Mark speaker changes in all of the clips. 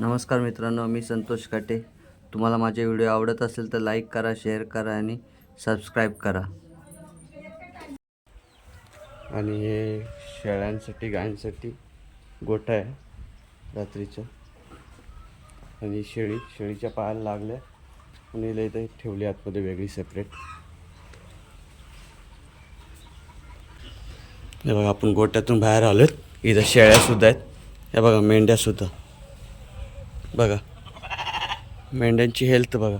Speaker 1: नमस्कार मित्रांनो मी संतोष काटे. तुम्हाला माझे व्हिडिओ आवडत असेल तर लाईक करा शेअर करा आणि सबस्क्राईब करा. आणि हे शेळ्यांसाठी गायांसाठी गोठा आहे रात्रीचं. आणि शेळी शेळीच्या पायाला लागल्या आणि हिला इथे ठेवली आतमध्ये वेगळी सेपरेट हे बघा आपण गोट्यातून बाहेर आलोत इथं शेळ्यासुद्धा आहेत. हे बघा मेंढ्यासुद्धा बघा. मेंढ्यांची हेल्थ बघा.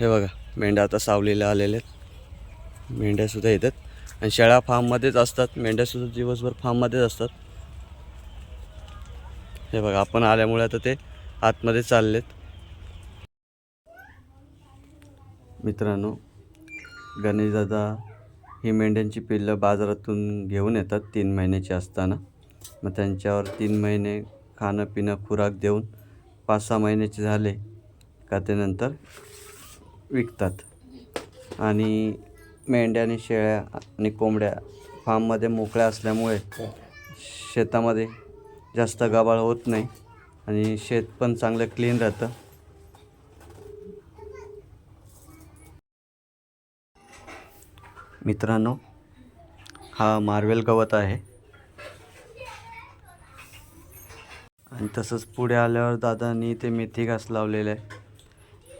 Speaker 1: हे बघा मेंढ्या आता सावलीला आलेल्या आहेत. मेंढ्यासुद्धा येतात. आणि शेळ्या फार्ममध्येच असतात. मेंढ्यासुद्धा दिवसभर फार्ममध्येच असतात. हे बघा आपण आल्यामुळे आता ते आतमध्ये चाललेत. मित्रांनो गणेशदादा ही मेंढ्यांची पिल्लं बाजारातून घेऊन येतात तीन महिन्याची असताना. मग त्यांच्यावर तीन महिने खाणं पिणं खुराक देऊन पाच सहा महिन्याचे झाले का ते नंतर विकतात. आणि मेंढ्या आणि शेळ्या आणि कोंबड्या फार्ममध्ये मोकळ्या असल्यामुळे शेतामध्ये जास्त गबाळ होत नाही आणि शेत पण चांगलं क्लीन राहतं. मित्रांनो हा मार्वेल गवत आहे. आणि तसंच पुढे आल्यावर दादांनी ते मेथी घास लावलेलं आहे.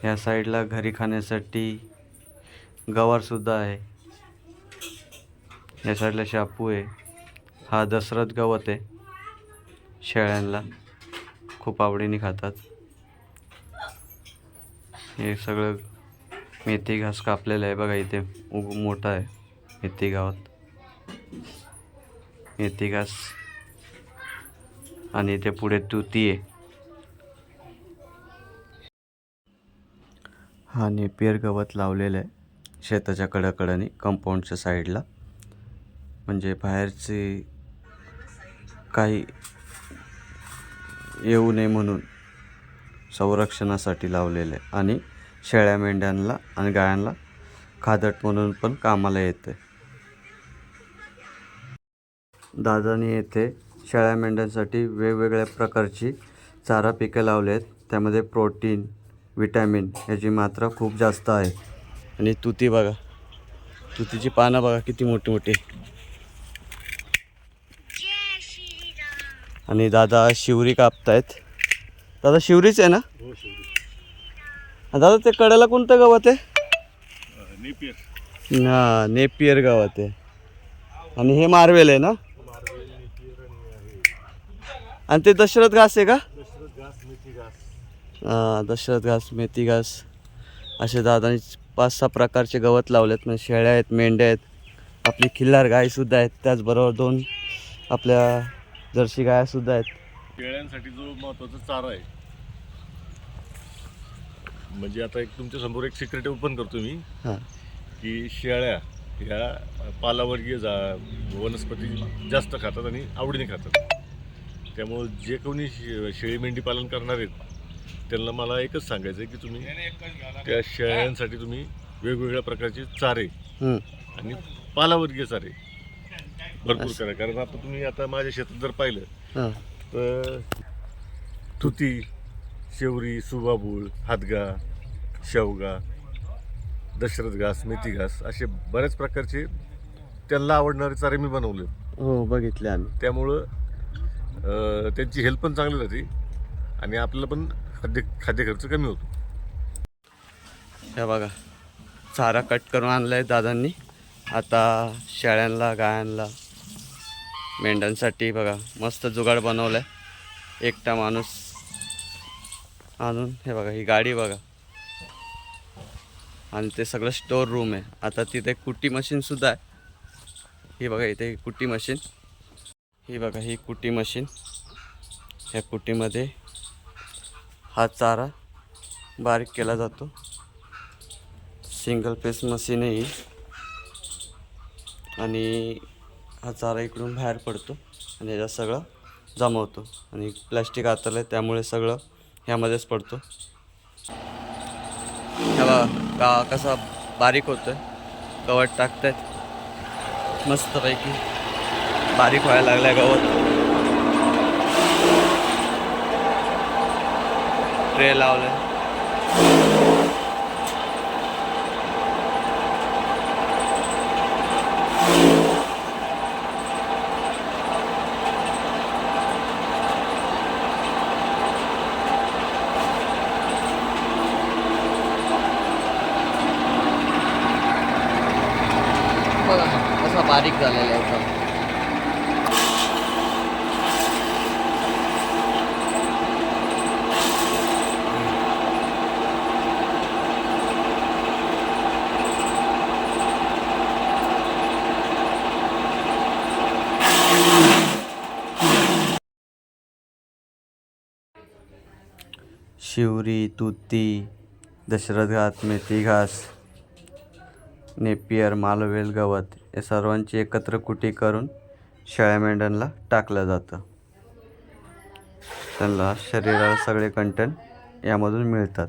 Speaker 1: ह्या साईडला घरी खाण्यासाठी गवारसुद्धा आहे. या साईडला शापू आहे. हा दसरथ गवत आहे. शेळ्यांना खूप आवडीने खातात. हे सगळं मेथी घास कापलेलं आहे बघा इथे. उग मोठा आहे मेथी गावात. मेथी घास आणि इथे पुढे तुती आहे हा नेपियर गवत लावलेलं आहे शेताच्या कडाकडाने कंपाऊंडच्या साईडला म्हणजे बाहेरचे काही येऊ नये म्हणून संरक्षणासाठी लावलेलं आहे आणि शेळ्या मेंढ्यांना आणि गायांना खादट म्हणून पण कामाला येते दादानी येथे शेळ्या मेंढ्यांसाठी वेगवेगळ्या प्रकारची चारा पिकं लावले आहेत. त्यामध्ये प्रोटीन विटॅमिन याची मात्रा खूप जास्त आहे. आणि तुती बघा. तुतीची पानं बघा किती मोठी मोठी. आणि दादा शिवरी कापतायत. दादा शिवरीच आहे ना? दादा ते कडेला कोणतं गवत आहे? हा नेपियर गावात आहे. आणि हे मार्वेल आहे ना? आणि ते दशरथ घास आहे का? हा दशरथ घास मेथी घास. असे दादानी पाच सहा प्रकारचे गवत लावलेत म्हणजे शेळ्या आहेत मेंढ्या आहेत आपली खिल्लार गायसुद्धा आहेत. त्याचबरोबर दोन आपल्या जर्सी गायासुद्धा आहेत.
Speaker 2: शेळ्यांसाठी जो महत्त्वाचा चारा आहे. म्हणजे आता एक तुमच्यासमोर एक सिक्रेट ओपन करतो मी
Speaker 1: हां.
Speaker 2: की शेळ्या ह्या पालावर्गीय जा वनस्पती जास्त खातात आणि आवडीने खातात. त्यामुळं जे कोणी शे- शेळी मेंढी पालन करणार आहेत त्यांना मला एकच सांगायचं आहे की तुम्ही त्या शेळ्यांसाठी तुम्ही वेगवेगळ्या प्रकारचे चारे
Speaker 1: हम्म.
Speaker 2: आणि पालावर्गीय चारे भरपूर करा. कारण आता तुम्ही आता माझ्या शेतात जर पाहिलं
Speaker 1: हां.
Speaker 2: तर तुती शेवरी सुबाबूळ हातगा शेवगा दशरथ घास मेथी घास असे बऱ्याच प्रकारचे त्यांना आवडणारे चारे मी बनवले
Speaker 1: हो बघितले आम्ही.
Speaker 2: त्यामुळं त्यांची हेल्थ पण चांगली राहते आणि आपल्याला पण खाद्य खाद्य खर्च कमी होतो.
Speaker 1: हे बघा चारा कट करून आणलाय दादांनी. आता शेळ्यांना गायांना मेंढ्यांसाठी बघा मस्त जुगाड बनवलाय. एकटा माणूस आणून हे बघा ही गाडी बघा. आणि ते सगळं स्टोर रूम आहे. आता तिथे कुट्टी मशीनसुद्धा आहे. ही बघा इथे कुट्टी मशीन ही बघा ही कुटी मशीन. ह्या कुटीमध्ये हा चारा बारीक केला जातो. सिंगल पेस मशीन आहे आणि हा चारा इकडून बाहेर पडतो आणि ह्याला सगळं जमवतो आणि प्लॅस्टिक आतलं आहे त्यामुळे सगळं ह्यामध्येच पडतो. ह्या का कसा बारीक होतं कवट टाकतात मस्तपैकी. बारीक व्हायला लागलाय गवत ट्रे लावले
Speaker 3: बघा कसा बारीक झालेला आहे एकदम
Speaker 1: शिवरी तुती दशरथ घात मेथी घास नेपियर मालवेल गवत या सर्वांची एकत्र कुटी करून शेळ्या मेंढ्यांना टाकलं जातं. त्यांना शरीराला सगळे कंटेंट यामधून मिळतात.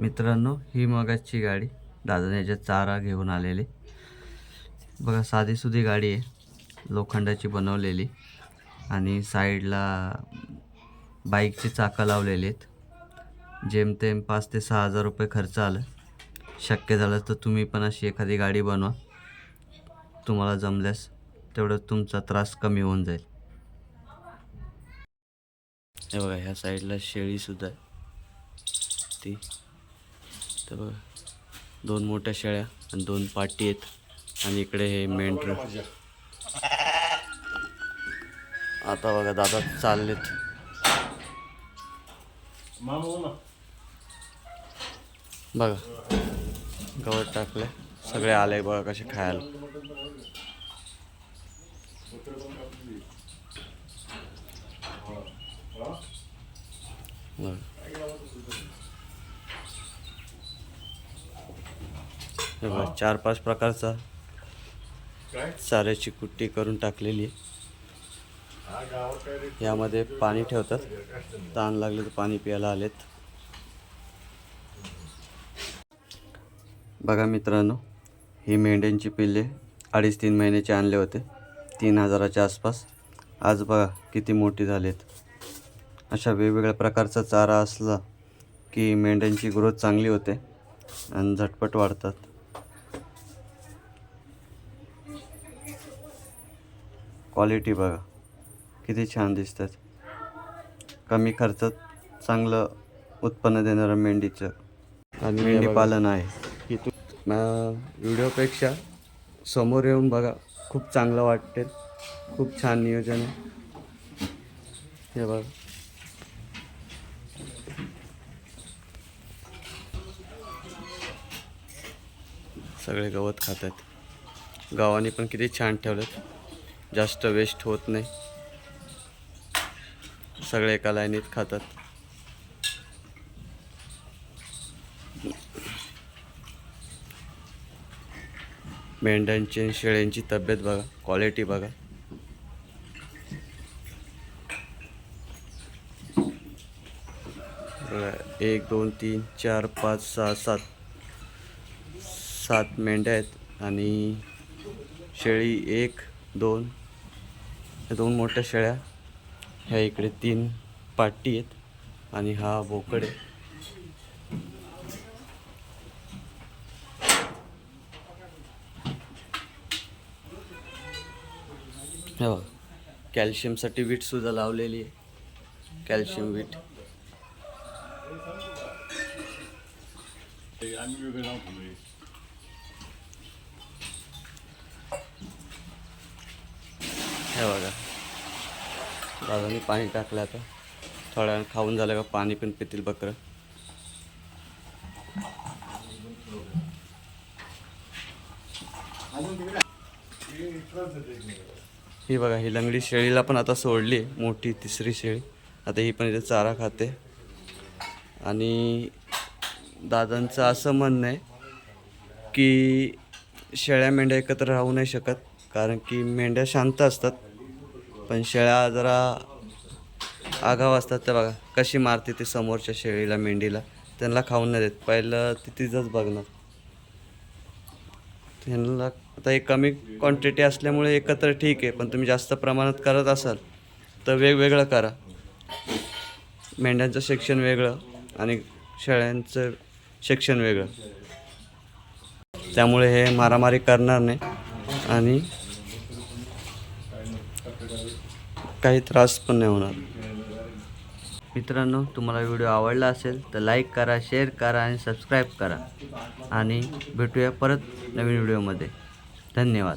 Speaker 1: मित्रांनो ही मगाची गाडी. दादाने याच्यात चारा घेऊन आलेली. बघा साधीसुधी गाडी आहे. लोखंडाची बनवलेली. आणि साईडला बाईकची चाकं लावलेली आहेत. जेमतेम पाच ते सहा हजार रुपये खर्च आला. शक्य झालं तर तुम्ही पण अशी एखादी गाडी बनवा. तुम्हाला जमल्यास तेवढं तुमचा त्रास कमी होऊन जाईल. हे बघा ह्या साईडला शेळीसुद्धा आहे. ती. तर बघा. दोन मोठ्या शेळ्या आणि दोन पाटी आहेत. आणि इकडे हे मेंढर. आता बघा दादा चाललेत. बघा. गवत टाकले सगळे आले बघा कसे खायला. बघा. हे बघा चार पाच प्रकारचा चाऱ्याची कुट्टी करून टाकलेली? यामध्ये पाणी ठेवतात. ताण लागले तर पाणी प्यायला आलेत. बघा मित्रांनो ही मेंढ्यांची पिल्ले अडीच तीन महिन्याचे आणले होते. तीन हजाराच्या आसपास. आज बघा किती मोठी झालेत. अशा वेगवेगळ्या प्रकारचा चारा असला की मेंढ्यांची ग्रोथ चांगली होते आणि झटपट वाढतात. क्वालिटी बघा. किती छान दिसतात. कमी खर्चात चांगलं उत्पन्न देणारं मेंढीचं. आणि मेंढी पालन आहे. इथून व्हिडिओपेक्षा समोर येऊन बघा. खूप चांगलं वाटेल खूप छान नियोजन आहे. हे बघा. सगळे गवत खातात. गावाने पण किती छान ठेवलं जास्त वेस्ट होत नाही. सगळे एका लाईनीत खातात. मेंढ्यांची आणि शेळ्यांची तब्येत बघा क्वालिटी बघा. बघा, एक दोन तीन चार पाच सहा सात सात मेंढ्या आहेत आणि शेळी एक दोन ह्या दोन मोठ्या शेळ्या ह्या इकडे तीन पाटी आहेत आणि हा बोकड आहे. हे कॅल्शियमसाठी वीटसुद्धा लावलेली आहे. कॅल्शियम वीट.
Speaker 2: आम्ही
Speaker 1: हे बघा. दादानी पाणी टाकलं आता. थोड्या वेळानं खाऊन झालं का पाणी पण पितील बकरं. ही बघा ही लंगडी शेळीला पण आता सोडली मोठी तिसरी शेळी. आता ही पण इथे चारा खाते. आणि दादांचं असं म्हणणं आहे की शेळ्या मेंढ्या एकत्र राहू नाही शकत कारण की मेंढ्या शांत असतात. पण शेळ्या जरा आगाव असतात ते बघा. कशी मारते ते समोरच्या शेळीला मेंढीला. त्यांना खाऊन नाही देत. पहिलं ती तिचंच बघणार. त्यांना आता एक कमी क्वांटिटी असल्यामुळे एकत्र ठीक आहे. पण तुम्ही जास्त प्रमाणात करत असाल तर वेगवेगळं करा. मेंढ्यांचं शिक्षण वेगळं आणि शेळ्यांचं शिक्षण वेगळं. त्यामुळे हे मारामारी करणार नाही. आणि काही त्रास पण नाही होणार. मित्रांनो तुम्हाला व्हिडिओ आवडला असेल तर लाईक करा शेअर करा आणि सबस्क्राईब करा. आणि भेटूया परत नवीन व्हिडिओमध्ये. धन्यवाद.